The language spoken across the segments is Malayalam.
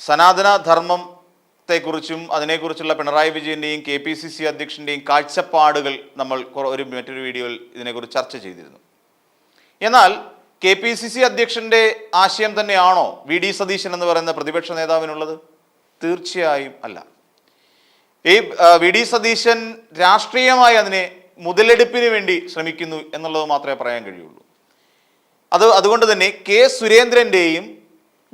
സനാതന ധർമ്മത്തെക്കുറിച്ചും അതിനെക്കുറിച്ചുള്ള പിണറായി വിജയന്റെയും കെ പി സി സി അധ്യക്ഷന്റെയും കാഴ്ചപ്പാടുകൾ നമ്മൾ ഒരു മറ്റൊരു വീഡിയോയിൽ ഇതിനെക്കുറിച്ച് ചർച്ച ചെയ്തിരുന്നു. എന്നാൽ കെ പി സി സി അധ്യക്ഷന്റെ ആശയം തന്നെയാണോ വി ഡി സതീശൻ എന്ന് പറയുന്ന പ്രതിപക്ഷ നേതാവിനുള്ളത്? തീർച്ചയായും അല്ല. ഈ വി ഡി സതീശൻ രാഷ്ട്രീയമായി അതിനെ മുതലെടുപ്പിന് വേണ്ടി ശ്രമിക്കുന്നു എന്നുള്ളത് മാത്രമേ പറയാൻ കഴിയുള്ളൂ. അത് അതുകൊണ്ട് തന്നെ കെ സുരേന്ദ്രന്റെയും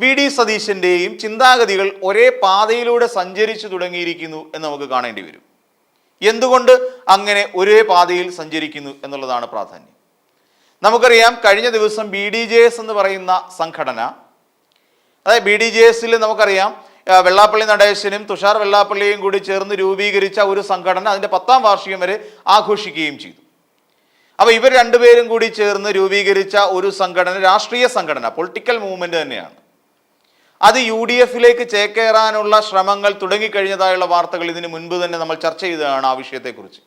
വി ഡി സതീശന്റെയും ചിന്താഗതികൾ ഒരേ പാതയിലൂടെ സഞ്ചരിച്ചു തുടങ്ങിയിരിക്കുന്നു എന്ന് നമുക്ക് കാണേണ്ടി വരും. എന്തുകൊണ്ട് അങ്ങനെ ഒരേ പാതയിൽ സഞ്ചരിക്കുന്നു എന്നുള്ളതാണ് പ്രാധാന്യം. നമുക്കറിയാം കഴിഞ്ഞ ദിവസം ബി ഡി ജെ എസ് എന്ന് പറയുന്ന സംഘടന അതായത് ബി ഡി ജെ എസിൽ നമുക്കറിയാം വെള്ളാപ്പള്ളി നടേശനും തുഷാർ വെള്ളാപ്പള്ളിയും കൂടി ചേർന്ന് രൂപീകരിച്ച ഒരു സംഘടന അതിന്റെ പത്താം വാർഷികം വരെ ആഘോഷിക്കുകയും ചെയ്തു. അപ്പോൾ ഇവർ രണ്ടുപേരും കൂടി ചേർന്ന് രൂപീകരിച്ച ഒരു സംഘടന രാഷ്ട്രീയ സംഘടന പൊളിറ്റിക്കൽ മൂവ്മെന്റ് തന്നെയാണ്. അത് യു ഡി എഫിലേക്ക് ചേക്കേറാനുള്ള ശ്രമങ്ങൾ തുടങ്ങിക്കഴിഞ്ഞതായുള്ള വാർത്തകൾ ഇതിന് മുൻപ് തന്നെ നമ്മൾ ചർച്ച ചെയ്തതാണ് ആ വിഷയത്തെക്കുറിച്ച്.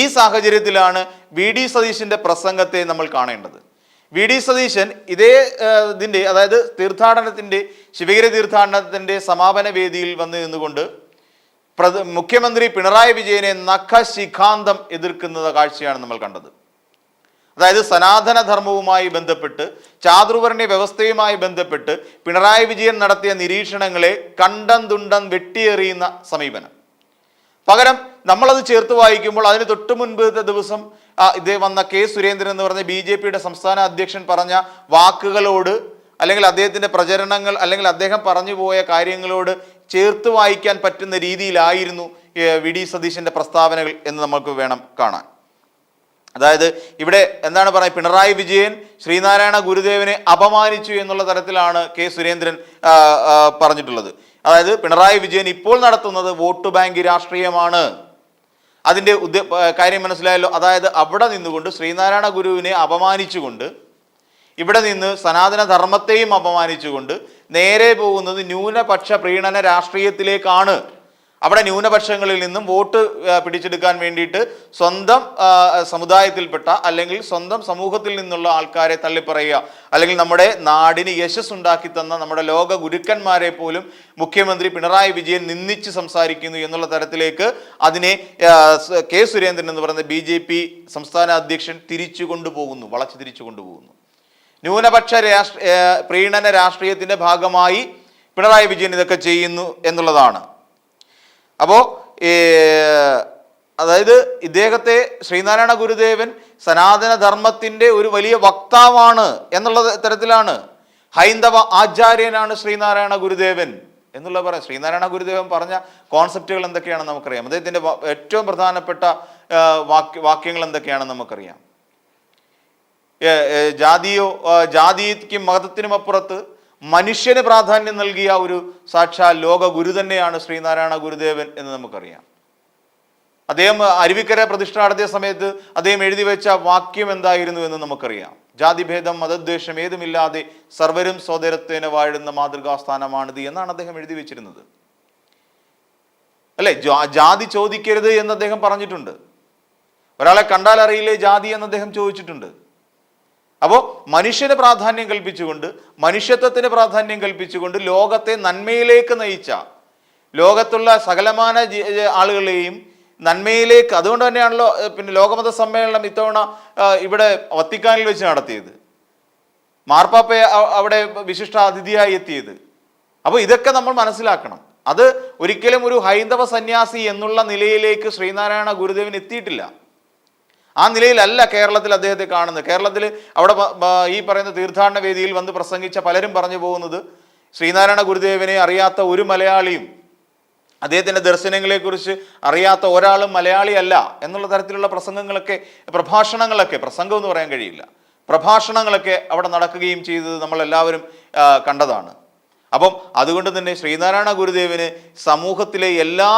ഈ സാഹചര്യത്തിലാണ് വി ഡി സതീശിന്റെ പ്രസംഗത്തെ നമ്മൾ കാണേണ്ടത്. വി ഡി സതീശൻ ഇതേ ഇതിന്റെ അതായത് തീർത്ഥാടനത്തിന്റെ ശിവഗിരി തീർത്ഥാടനത്തിന്റെ സമാപന വേദിയിൽ വന്ന് നിന്നുകൊണ്ട് മുഖ്യമന്ത്രി പിണറായി വിജയനെ നഖശിഖാന്തം എതിർക്കുന്ന കാഴ്ചയാണ് നമ്മൾ കണ്ടത്. അതായത് സനാതനധർമ്മവുമായി ബന്ധപ്പെട്ട് ചാതുർവർണ വ്യവസ്ഥയുമായി ബന്ധപ്പെട്ട് പിണറായി വിജയൻ നടത്തിയ നിരീക്ഷണങ്ങളെ കണ്ടം തുണ്ടം വെട്ടിയെറിയുന്ന സമീപനം. പകരം നമ്മളത് ചേർത്ത് വായിക്കുമ്പോൾ അതിന് തൊട്ട് മുൻപത്തെ ദിവസം ഇതേ വന്ന കെ സുരേന്ദ്രൻ എന്ന് പറഞ്ഞ ബി ജെ പിയുടെ സംസ്ഥാന അധ്യക്ഷൻ പറഞ്ഞ വാക്കുകളോട് അല്ലെങ്കിൽ അദ്ദേഹത്തിന്റെ പ്രചരണങ്ങൾ അല്ലെങ്കിൽ അദ്ദേഹം പറഞ്ഞു പോയ കാര്യങ്ങളോട് ചേർത്ത് വായിക്കാൻ പറ്റുന്ന രീതിയിലായിരുന്നു വി ഡി സതീശന്റെ പ്രസ്താവനകൾ എന്ന് നമുക്ക് വേണം കാണാൻ. അതായത് ഇവിടെ എന്താണ് പറയുക പിണറായി വിജയൻ ശ്രീനാരായണ ഗുരുദേവനെ അപമാനിച്ചു എന്നുള്ള തരത്തിലാണ് കെ സുരേന്ദ്രൻ പറഞ്ഞിട്ടുള്ളത്. അതായത് പിണറായി വിജയൻ ഇപ്പോൾ നടത്തുന്നത് വോട്ട് ബാങ്ക് രാഷ്ട്രീയമാണ്. അതിന്റെ ഉദ്ദേ കാര്യം മനസ്സിലായല്ലോ. അതായത് അവിടെ നിന്നുകൊണ്ട് ശ്രീനാരായണ ഗുരുവിനെ അപമാനിച്ചുകൊണ്ട് ഇവിടെ നിന്ന് സനാതന ധർമ്മത്തെയും അപമാനിച്ചുകൊണ്ട് നേരെ പോകുന്നത് ന്യൂനപക്ഷ പ്രീണന രാഷ്ട്രീയത്തിലേക്കാണ്. അവിടെ ന്യൂനപക്ഷങ്ങളിൽ നിന്നും വോട്ട് പിടിച്ചെടുക്കാൻ വേണ്ടിയിട്ട് സ്വന്തം സമുദായത്തിൽപ്പെട്ട അല്ലെങ്കിൽ സ്വന്തം സമൂഹത്തിൽ നിന്നുള്ള ആൾക്കാരെ തള്ളിപ്പറയുക. അല്ലെങ്കിൽ നമ്മുടെ നാടിന് യശസ് ഉണ്ടാക്കി തന്ന നമ്മുടെ ലോക ഗുരുക്കന്മാരെ പോലും മുഖ്യമന്ത്രി പിണറായി വിജയൻ നിന്ദിച്ച് സംസാരിക്കുന്നു എന്നുള്ള തരത്തിലേക്ക് അതിനെ കെ സുരേന്ദ്രൻ എന്ന് പറയുന്ന ബി ജെ പി സംസ്ഥാന അധ്യക്ഷൻ തിരിച്ചു കൊണ്ടുപോകുന്നു വളച്ചു തിരിച്ചു കൊണ്ടുപോകുന്നു. ന്യൂനപക്ഷ രാഷ്ട്ര പ്രീണന രാഷ്ട്രീയത്തിന്റെ ഭാഗമായി പിണറായി വിജയൻ ഇതൊക്കെ ചെയ്യുന്നു എന്നുള്ളതാണ്. അപ്പോൾ അതായത് ഇദ്ദേഹത്തെ ശ്രീനാരായണ ഗുരുദേവൻ സനാതന ധർമ്മത്തിന്റെ ഒരു വലിയ വക്താവാണ് എന്നുള്ള തരത്തിലാണ്. ഹൈന്ദവ ആചാര്യനാണ് ശ്രീനാരായണ ഗുരുദേവൻ എന്നുള്ള പറയാം. ശ്രീനാരായണ ഗുരുദേവൻ പറഞ്ഞ കോൺസെപ്റ്റുകൾ എന്തൊക്കെയാണെന്ന് നമുക്കറിയാം. അദ്ദേഹത്തിന്റെ ഏറ്റവും പ്രധാനപ്പെട്ട വാക്യ വാക്യങ്ങൾ എന്തൊക്കെയാണെന്ന് നമുക്കറിയാം. ജാതിയോ ജാതിക്കും മതത്തിനും അപ്പുറത്ത് മനുഷ്യന് പ്രാധാന്യം നൽകിയ ഒരു സാക്ഷാൽ ലോക ഗുരു തന്നെയാണ് ശ്രീനാരായണ ഗുരുദേവൻ എന്ന് നമുക്കറിയാം. അദ്ദേഹം അരുവിക്കര പ്രതിഷ്ഠ നടത്തിയ സമയത്ത് അദ്ദേഹം എഴുതി വെച്ച വാക്യം എന്തായിരുന്നു എന്ന് നമുക്കറിയാം. ജാതിഭേദം മതദ്വേഷം ഏതുമില്ലാതെ സർവരും സോദരത്വേന വാഴുന്ന മാതൃകാസ്ഥാനമാണിത് എന്നാണ് അദ്ദേഹം എഴുതി വെച്ചിരുന്നത്. അല്ലെ? ജാതി ചോദിക്കരുത് എന്ന് അദ്ദേഹം പറഞ്ഞിട്ടുണ്ട്. ഒരാളെ കണ്ടാൽ അറിയില്ലേ ജാതി എന്ന് അദ്ദേഹം ചോദിച്ചിട്ടുണ്ട്. അപ്പോൾ മനുഷ്യന് പ്രാധാന്യം കൽപ്പിച്ചുകൊണ്ട് മനുഷ്യത്വത്തിന് പ്രാധാന്യം കൽപ്പിച്ചുകൊണ്ട് ലോകത്തെ നന്മയിലേക്ക് നയിച്ച ലോകത്തുള്ള സകലമാന ആളുകളെയും നന്മയിലേക്ക് അതുകൊണ്ട് തന്നെയാണല്ലോ പിന്നെ ലോകമത സമ്മേളനം ഇത്തവണ ഇവിടെ വത്തിക്കാനിൽ വെച്ച് നടത്തിയത്. മാർപ്പാപ്പയെ അവിടെ വിശിഷ്ട അതിഥിയായി എത്തിയത്. അപ്പോൾ ഇതൊക്കെ നമ്മൾ മനസ്സിലാക്കണം. അത് ഒരിക്കലും ഒരു ഹൈന്ദവ സന്യാസി എന്നുള്ള നിലയിലേക്ക് ശ്രീനാരായണ ഗുരുദേവൻ എത്തിയിട്ടില്ല. ആ നിലയിലല്ല കേരളത്തിൽ അദ്ദേഹത്തെ കാണുന്നത്. കേരളത്തിൽ അവിടെ ഈ പറയുന്ന തീർത്ഥാടന വേദിയിൽ വന്ന് പ്രസംഗിച്ച പലരും പറഞ്ഞു പോകുന്നത് ശ്രീനാരായണ ഗുരുദേവനെ അറിയാത്ത ഒരു മലയാളിയും അദ്ദേഹത്തിന്റെ ദർശനങ്ങളെക്കുറിച്ച് അറിയാത്ത ഒരാളും മലയാളിയല്ല എന്നുള്ള തരത്തിലുള്ള പ്രസംഗങ്ങളൊക്കെ പ്രഭാഷണങ്ങളൊക്കെ പ്രസംഗം എന്ന് പറയാൻ കഴിയില്ല. പ്രഭാഷണങ്ങളൊക്കെ അവിടെ നടക്കുകയും ചെയ്തത് നമ്മളെല്ലാവരും കണ്ടതാണ്. അപ്പം അതുകൊണ്ട് തന്നെ ശ്രീനാരായണ ഗുരുദേവന് സമൂഹത്തിലെ എല്ലാ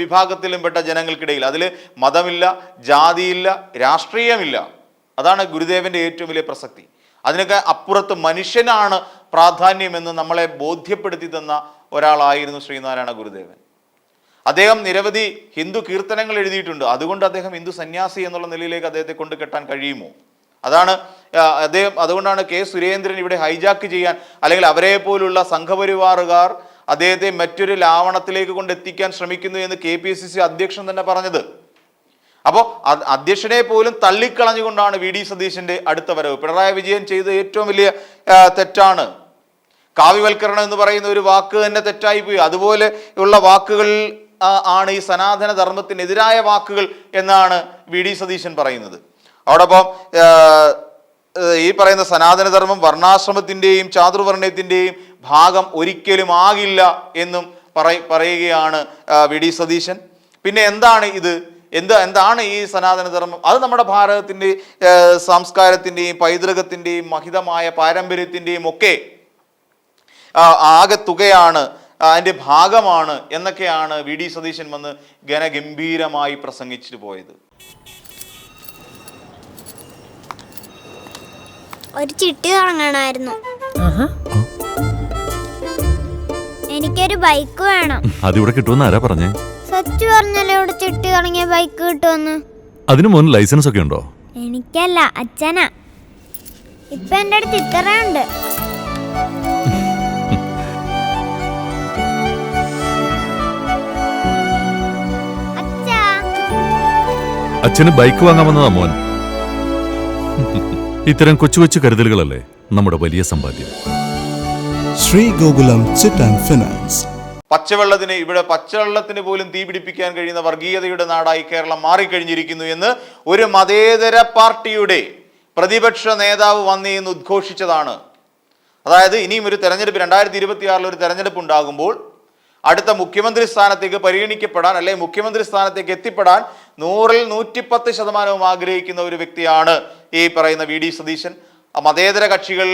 വിഭാഗത്തിലും പെട്ട ജനങ്ങൾക്കിടയിൽ അതിൽ മതമില്ല ജാതിയില്ല രാഷ്ട്രീയമില്ല. അതാണ് ഗുരുദേവന്റെ ഏറ്റവും വലിയ പ്രസക്തി. അതിനൊക്കെ അപ്പുറത്ത് മനുഷ്യനാണ് പ്രാധാന്യമെന്ന് നമ്മളെ ബോധ്യപ്പെടുത്തി തന്ന ഒരാളായിരുന്നു ശ്രീനാരായണ ഗുരുദേവൻ. അദ്ദേഹം നിരവധി ഹിന്ദു കീർത്തനങ്ങൾ എഴുതിയിട്ടുണ്ട്. അതുകൊണ്ട് അദ്ദേഹം ഹിന്ദു സന്യാസി എന്നുള്ള നിലയിലേക്ക് അദ്ദേഹത്തെ കൊണ്ട് കെട്ടാൻ കഴിയുമോ? അതാണ് അദ്ദേഹം അതുകൊണ്ടാണ് കെ സുരേന്ദ്രൻ ഇവിടെ ഹൈജാക്ക് ചെയ്യാൻ അല്ലെങ്കിൽ അവരെ പോലുള്ള സംഘപരിവാറുകാർ അദ്ദേഹത്തെ മറ്റൊരു ലാവണത്തിലേക്ക് കൊണ്ടെത്തിക്കാൻ ശ്രമിക്കുന്നു എന്ന് കെ പി സി സി അധ്യക്ഷൻ തന്നെ പറഞ്ഞത്. അപ്പോൾ അധ്യക്ഷനെ പോലും തള്ളിക്കളഞ്ഞുകൊണ്ടാണ് വി ഡി സതീശന്റെ അടുത്ത വരവ്. പിണറായി വിജയൻ ചെയ്ത ഏറ്റവും വലിയ തെറ്റാണ്. കാവ്യവൽക്കരണം എന്ന് പറയുന്ന ഒരു വാക്ക് തന്നെ തെറ്റായി പോയി അതുപോലെ ഉള്ള വാക്കുകൾ ആണ് ഈ സനാതന ധർമ്മത്തിനെതിരായ വാക്കുകൾ എന്നാണ് വി ഡി സതീശൻ പറയുന്നത്. അതോടൊപ്പം ഈ പറയുന്ന സനാതനധർമ്മം വർണാശ്രമത്തിന്റെയും ചാതുർവർണയത്തിന്റെയും ഭാഗം ഒരിക്കലും ആകില്ല എന്നും പറയ പറയുകയാണ് വി. ഡി. സതീശൻ. പിന്നെ എന്താണ് ഇത്? എന്ത് എന്താണ് ഈ സനാതനധർമ്മം? അത് നമ്മുടെ ഭാരതത്തിന്റെ സംസ്കാരത്തിന്റെയും പൈതൃകത്തിന്റെയും മഹിതമായ പാരമ്പര്യത്തിന്റെയും ഒക്കെ ആകെ തുകയാണ് അതിന്റെ ഭാഗമാണ് എന്നൊക്കെയാണ് വി. ഡി. സതീശൻ വന്ന് ഘനഗംഭീരമായി പ്രസംഗിച്ചിട്ട് പോയത്. ഒരു ചിട്ടി തുടങ്ങണമായിരുന്നു എനിക്കൊരു ബൈക്ക് വേണം. അതിവിടെ കിട്ടുമെന്ന് ആരാ പറഞ്ഞേ? സച്ചു പറഞ്ഞല്ലോ ഇവിടെ ചിട്ടി തുടങ്ങിയ ബൈക്ക് കിട്ടുമെന്ന്. അതിനു മുൻ ലൈസൻസ് ഒക്കെ ഉണ്ടോ? എനിക്കല്ല അച്ഛനാ. ഇപ്പൊ എന്റെ അടുത്ത് ഇത്രയുണ്ട് അച്ഛാ. അച്ഛന് ബൈക്ക് വാങ്ങാൻ വന്നതാ മോൻ. ഇത്തരം കൊച്ചു കൊച്ചു കരുതലുകളല്ലേ നമ്മുടെ വലിയ സമ്പാദ്യം? Sree Gokulam chit and finance. പച്ചവെള്ളത്തിന് ഇവിടെ പച്ചവെള്ളത്തിന് പോലും തീ പിടിപ്പിക്കാൻ കഴിയുന്ന വർഗീയതയുടെ നാടായി കേരളം മാറിക്കഴിഞ്ഞിരിക്കുന്നു എന്ന് ഒരു മതേതര പാർട്ടിയുടെ പ്രതിപക്ഷ നേതാവ് വന്നി എന്ന് ഉദ്ഘോഷിച്ചതാണ്. അതായത് ഇനിയും ഒരു തെരഞ്ഞെടുപ്പ് രണ്ടായിരത്തി ഇരുപത്തി ആറിൽ ഒരു തെരഞ്ഞെടുപ്പ് ഉണ്ടാകുമ്പോൾ അടുത്ത മുഖ്യമന്ത്രി സ്ഥാനത്തേക്ക് പരിഗണിക്കപ്പെടാൻ അല്ലെങ്കിൽ മുഖ്യമന്ത്രി സ്ഥാനത്തേക്ക് എത്തിപ്പെടാൻ നൂറിൽ നൂറ്റിപ്പത്ത് ശതമാനവും ആഗ്രഹിക്കുന്ന ഒരു വ്യക്തിയാണ് ഈ പറയുന്ന വി ഡി സതീശൻ. മതേതര കക്ഷികൾ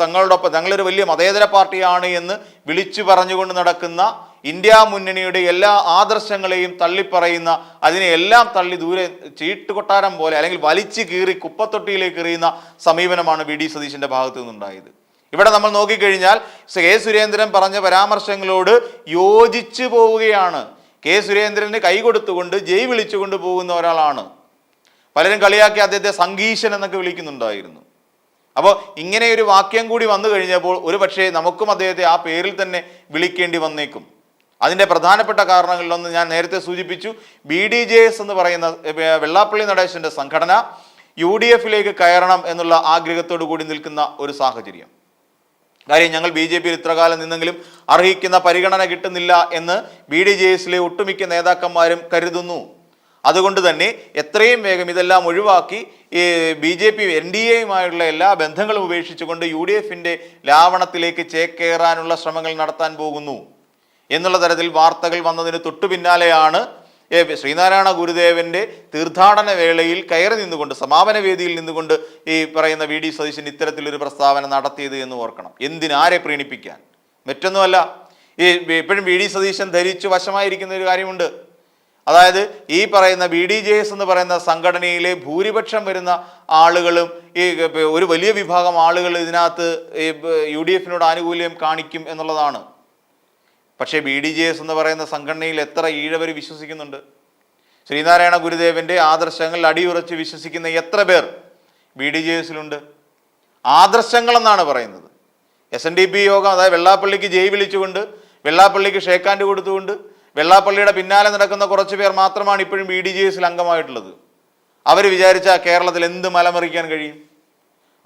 തങ്ങളോടൊപ്പം തങ്ങളൊരു വലിയ മതേതര പാർട്ടിയാണ് എന്ന് വിളിച്ചു പറഞ്ഞുകൊണ്ട് നടക്കുന്ന ഇന്ത്യ മുന്നണിയുടെ എല്ലാ ആദർശങ്ങളെയും തള്ളിപ്പറയുന്ന അതിനെ എല്ലാം തള്ളി ദൂരെ ചീട്ടുകൊട്ടാരം പോലെ അല്ലെങ്കിൽ വലിച്ചു കീറി കുപ്പത്തൊട്ടിയിലേക്ക് എറിയുന്ന സമീപനമാണ് വി ഡി സതീശന്റെ ഭാഗത്തു നിന്നുണ്ടായത്. ഇവിടെ നമ്മൾ നോക്കിക്കഴിഞ്ഞാൽ കെ സുരേന്ദ്രൻ പറഞ്ഞ പരാമർശങ്ങളോട് യോജിച്ചു പോവുകയാണ്. കെ സുരേന്ദ്രന് കൈ കൊടുത്തുകൊണ്ട് ജയ് വിളിച്ചുകൊണ്ട് പോകുന്ന ഒരാളാണ്. പലരും കളിയാക്കി അദ്ദേഹത്തെ സംഗീശൻ എന്നൊക്കെ വിളിക്കുന്നുണ്ടായിരുന്നു. അപ്പോൾ ഇങ്ങനെ ഒരു വാക്യം കൂടി വന്നു കഴിഞ്ഞപ്പോൾ ഒരു പക്ഷേ നമുക്കും അദ്ദേഹത്തെ ആ പേരിൽ തന്നെ വിളിക്കേണ്ടി വന്നേക്കും. അതിന്റെ പ്രധാനപ്പെട്ട കാരണങ്ങളിലൊന്ന് ഞാൻ നേരത്തെ സൂചിപ്പിച്ചു. ബി ഡി ജെ എസ് എന്ന് പറയുന്ന വെള്ളാപ്പള്ളി നടേശന്റെ സംഘടന യു ഡി എഫിലേക്ക് കയറണം എന്നുള്ള ആഗ്രഹത്തോടു കൂടി നിൽക്കുന്ന ഒരു സാഹചര്യം. കാര്യം ഞങ്ങൾ ബി ജെ പിയിൽ ഇത്രകാലം നിന്നെങ്കിലും അർഹിക്കുന്ന പരിഗണന കിട്ടുന്നില്ല എന്ന് ബി ഡി ജെ എസിലെ ഒട്ടുമിക്ക നേതാക്കന്മാരും കരുതുന്നു. അതുകൊണ്ട് തന്നെ എത്രയും വേഗം ഇതെല്ലാം ഒഴിവാക്കി ഈ B J P N D എയുമായുള്ള എല്ലാ ബന്ധങ്ങളും ഉപേക്ഷിച്ചുകൊണ്ട് യു ഡി എഫിന്റെ ലാവണത്തിലേക്ക് ചേക്കേറാനുള്ള ശ്രമങ്ങൾ നടത്താൻ പോകുന്നു. എന്നുള്ള തരത്തിൽ വാർത്തകൾ വന്നതിന് തൊട്ടു പിന്നാലെയാണ് ശ്രീനാരായണ ഗുരുദേവന്റെ തീർത്ഥാടന വേളയിൽ കയറി നിന്നുകൊണ്ട് സമാപന വേദിയിൽ നിന്നുകൊണ്ട് ഈ പറയുന്ന വി. ഡി. സതീശൻ ഇത്തരത്തിലൊരു പ്രസ്താവന നടത്തിയത് എന്ന് ഓർക്കണം. എന്തിനാരെ പ്രീണിപ്പിക്കാൻ? മറ്റൊന്നുമല്ല ഈ എപ്പോഴും വി. ഡി. സതീശൻ ധരിച്ചു വശമായിരിക്കുന്ന ഒരു കാര്യമുണ്ട്. അതായത് ഈ പറയുന്ന ബി ഡി. ജെ. എസ് എന്ന് പറയുന്ന സംഘടനയിലെ ഭൂരിപക്ഷം വരുന്ന ആളുകളും ഈ ഒരു വലിയ വിഭാഗം ആളുകൾ ഇതിനകത്ത് യു. ഡി. എഫിനോട് ആനുകൂല്യം കാണിക്കും എന്നുള്ളതാണ്. പക്ഷേ ബി ഡി ജെ എസ് എന്ന് പറയുന്ന സംഘടനയിൽ എത്ര ഈഴവർ വിശ്വസിക്കുന്നുണ്ട്? ശ്രീനാരായണ ഗുരുദേവന്റെ ആദർശങ്ങളിൽ അടിയുറച്ച് വിശ്വസിക്കുന്ന എത്ര പേർ ബി ഡി ജെ എസിലുണ്ട് ആദർശങ്ങളെന്നാണ് പറയുന്നത്. എസ് എൻ ഡി പി യോഗം അതായത് വെള്ളാപ്പള്ളിക്ക് ജയ് വിളിച്ചുകൊണ്ട് വെള്ളാപ്പള്ളിക്ക് ഷേക്കാൻഡ് കൊടുത്തുകൊണ്ട് വെള്ളാപ്പള്ളിയുടെ പിന്നാലെ നടക്കുന്ന കുറച്ച് പേർ മാത്രമാണ് ഇപ്പോഴും ബി ഡി ജെ എസിൽ അംഗമായിട്ടുള്ളത്. അവർ വിചാരിച്ചാൽ കേരളത്തിൽ എന്ത് മലമറിക്കാൻ കഴിയും?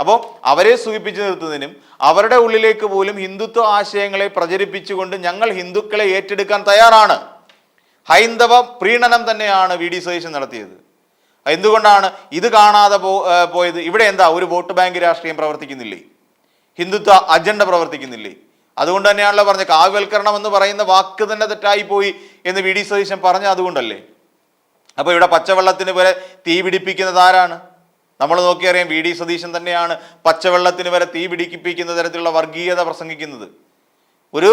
അപ്പോൾ അവരെ സൂചിപ്പിച്ചു നിർത്തുന്നതിനും അവരുടെ ഉള്ളിലേക്ക് പോലും ഹിന്ദുത്വ ആശയങ്ങളെ പ്രചരിപ്പിച്ചുകൊണ്ട് ഞങ്ങൾ ഹിന്ദുക്കളെ ഏറ്റെടുക്കാൻ തയ്യാറാണ്. ഹൈന്ദവ പ്രീണനം തന്നെയാണ് വി ഡി സതീശൻ നടത്തിയത്. എന്തുകൊണ്ടാണ് ഇത് കാണാതെ പോ പോയത്? ഇവിടെ എന്താ ഒരു വോട്ട് ബാങ്ക് രാഷ്ട്രീയം പ്രവർത്തിക്കുന്നില്ലേ? ഹിന്ദുത്വ അജണ്ട പ്രവർത്തിക്കുന്നില്ലേ? അതുകൊണ്ട് തന്നെയാണല്ലോ പറഞ്ഞ കാവ്യവൽക്കരണം എന്ന് പറയുന്ന വാക്ക് തന്നെ തെറ്റായി പോയി എന്ന് വി ഡി സതീശൻ പറഞ്ഞ അതുകൊണ്ടല്ലേ? അപ്പോൾ ഇവിടെ പച്ചവെള്ളത്തിന് പോലെ തീ പിടിപ്പിക്കുന്നത് ആരാണ്? നമ്മൾ നോക്കിയറിയാം വി ഡി സതീശൻ തന്നെയാണ് പച്ചവെള്ളത്തിന് വരെ തീ പിടിപ്പിക്കുന്ന തരത്തിലുള്ള വർഗീയത പ്രസംഗിക്കുന്നത്. ഒരു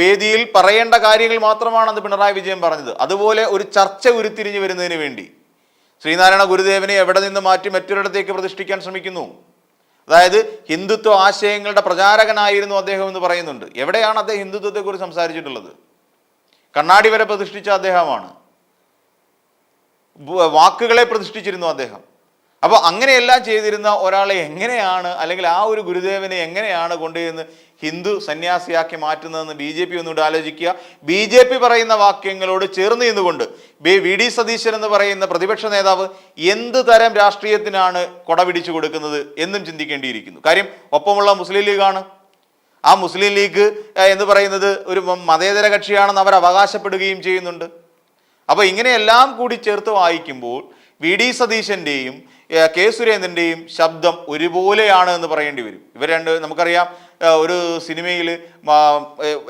വേദിയിൽ പറയേണ്ട കാര്യങ്ങൾ മാത്രമാണ് അന്ന് പിണറായി വിജയൻ പറഞ്ഞത്. അതുപോലെ ഒരു ചർച്ച ഉരുത്തിരിഞ്ഞു വരുന്നതിന് വേണ്ടി. ശ്രീനാരായണ ഗുരുദേവനെ എവിടെ നിന്ന് മാറ്റി മറ്റൊരിടത്തേക്ക് പ്രതിഷ്ഠിക്കാൻ ശ്രമിക്കുന്നു? അതായത് ഹിന്ദുത്വ ആശയങ്ങളുടെ പ്രചാരകനായിരുന്നു അദ്ദേഹം എന്ന് പറയുന്നുണ്ട്. എവിടെയാണ് അദ്ദേഹം ഹിന്ദുത്വത്തെക്കുറിച്ച് സംസാരിച്ചിട്ടുള്ളത്? കണ്ണാടി വരെ പ്രതിഷ്ഠിച്ച അദ്ദേഹമാണ്. വാക്കുകളെ പ്രതിഷ്ഠിച്ചിരുന്നു അദ്ദേഹം. അപ്പോൾ അങ്ങനെയെല്ലാം ചെയ്തിരുന്ന ഒരാളെ എങ്ങനെയാണ് അല്ലെങ്കിൽ ആ ഒരു ഗുരുദേവനെ എങ്ങനെയാണ് കൊണ്ടുചെന്ന് ഹിന്ദു സന്യാസിയാക്കി മാറ്റുന്നതെന്ന് ബി ജെ പി ഒന്നുകൂടെ ആലോചിക്കുക. ബി ജെ പി പറയുന്ന വാക്യങ്ങളോട് ചേർന്ന് നിന്നുകൊണ്ട് വി ഡി സതീശൻ എന്ന് പറയുന്ന പ്രതിപക്ഷ നേതാവ് എന്ത് തരം രാഷ്ട്രീയത്തിനാണ് കൊട പിടിച്ചു കൊടുക്കുന്നത് എന്നും ചിന്തിക്കേണ്ടിയിരിക്കുന്നു. കാര്യം ഒപ്പമുള്ള മുസ്ലിം ലീഗാണ്. ആ മുസ്ലിം ലീഗ് എന്ന് പറയുന്നത് ഒരു മതേതര കക്ഷിയാണെന്ന് അവർ അവകാശപ്പെടുകയും ചെയ്യുന്നുണ്ട്. അപ്പോൾ ഇങ്ങനെയെല്ലാം കൂടി ചേർത്ത് വായിക്കുമ്പോൾ വി ഡി സതീശന്റെയും കെ സുരേന്ദ്രന്റെയും ശബ്ദം ഒരുപോലെയാണ് എന്ന് പറയേണ്ടി വരും. ഇവർ രണ്ട് നമുക്കറിയാം ഒരു സിനിമയിൽ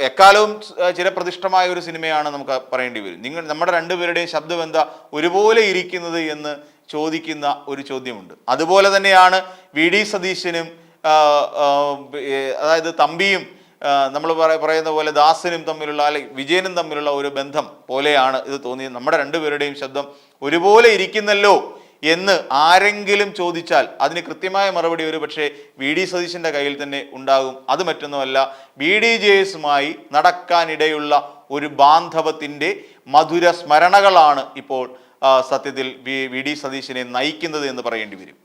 എക്കാലവും ചിരപ്രതിഷ്ഠമായ ഒരു സിനിമയാണ് നമുക്ക് പറയേണ്ടി വരും. നിങ്ങൾ നമ്മുടെ രണ്ടുപേരുടെയും ശബ്ദം എന്താ? ഒരുപോലെ ഇരിക്കുന്നത് എന്ന് ചോദിക്കുന്ന ഒരു ചോദ്യമുണ്ട്. അതുപോലെ തന്നെയാണ് വി ഡി സതീശനും അതായത് തമ്പിയും നമ്മൾ പറയുന്ന പോലെ ദാസനും തമ്മിലുള്ള അല്ലെങ്കിൽ വിജയനും തമ്മിലുള്ള ഒരു ബന്ധം പോലെയാണ് ഇത് തോന്നിയത്. നമ്മുടെ രണ്ടുപേരുടെയും ശബ്ദം ഒരുപോലെ ഇരിക്കുന്നല്ലോ എന്ന് ആരെങ്കിലും ചോദിച്ചാൽ അതിന് കൃത്യമായ മറുപടി ഒരു പക്ഷേ വി ഡി സതീശന്റെ കയ്യിൽ തന്നെ ഉണ്ടാകും. അത് മറ്റൊന്നുമല്ല ബി ഡി ജെ എസുമായി നടക്കാനിടയുള്ള ഒരു ബാന്ധവത്തിന്റെ മധുര സ്മരണകളാണ് ഇപ്പോൾ സത്യത്തിൽ വി ഡി സതീശനെ നയിക്കുന്നത് എന്ന് പറയേണ്ടി വരും.